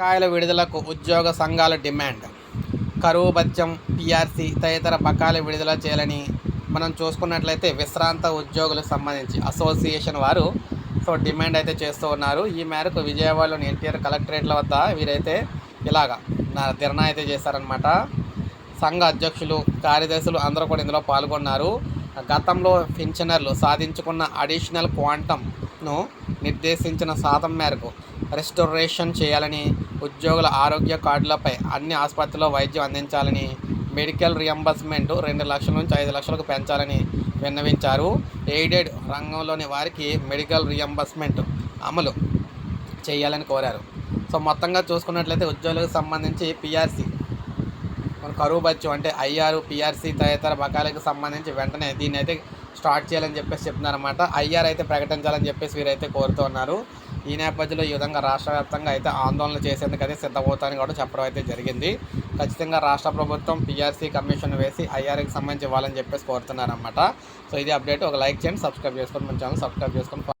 బకాయిల విడుదలకు ఉద్యోగ సంఘాల డిమాండ్. కరువు బత్యం పిఆర్సీ తదితర బకాయిల విడుదల చేయాలని మనం చూసుకున్నట్లయితే విశ్రాంత ఉద్యోగులకు సంబంధించి అసోసియేషన్ వారు సో డిమాండ్ అయితే చేస్తూ ఉన్నారు. ఈ మేరకు విజయవాడలోని ఎన్టీఆర్ కలెక్టరేట్ల వద్ద వీరైతే ఇలాగా నా ధర్నా అయితే చేశారనమాట సంఘ అధ్యక్షులు కార్యదర్శులు అందరూ కూడా ఇందులో పాల్గొన్నారు. గతంలో పెన్షనర్లు సాధించుకున్న అడిషనల్ క్వాంటంను నిర్దేశించిన శాతం మేరకు రెస్టోరేషన్ చేయాలని ఉద్యోగుల ఆరోగ్య కార్డులపై అన్ని ఆసుపత్రుల్లో వైద్యం అందించాలని మెడికల్ రియంబర్స్మెంట్ రెండు లక్షల నుంచి ఐదు లక్షలకు పెంచాలని విన్నవించారు. ఎయిడెడ్ రంగంలోని వారికి మెడికల్ రియంబర్స్మెంట్ అమలు చేయాలని కోరారు. సో మొత్తంగా చూసుకున్నట్లయితే ఉద్యోగులకు సంబంధించి పిఆర్సీ కరువు బచ్చు అంటే ఐఆర్ పిఆర్సీ తదితర బకాయిలకు సంబంధించి వెంటనే దీన్ని అయితే స్టార్ట్ చేయాలని చెప్పేసి చెప్తున్నారన్నమాట. ఐఆర్ అయితే ప్రకటించాలని చెప్పేసి వీరైతే కోరుతూ ఉన్నారు. ఈ నేపథ్యంలో ఈ విధంగా రాష్ట్ర వ్యాప్తంగా అయితే ఆందోళన చేసేందుకు అయితే సిద్ధమవుతారని కూడా చెప్పడం అయితే జరిగింది. ఖచ్చితంగా రాష్ట్ర ప్రభుత్వం పిఆర్సీ కమిషన్ వేసి ఐఆర్కి సంబంధించి ఇవ్వాలని చెప్పేసి కోరుతున్నారన్నమాట. సో ఇది అప్డేట్. ఒక లైక్ చేయండి సబ్స్క్రైబ్ చేసుకొని మన ఛానల్ సబ్స్క్రైబ్ చేసుకొని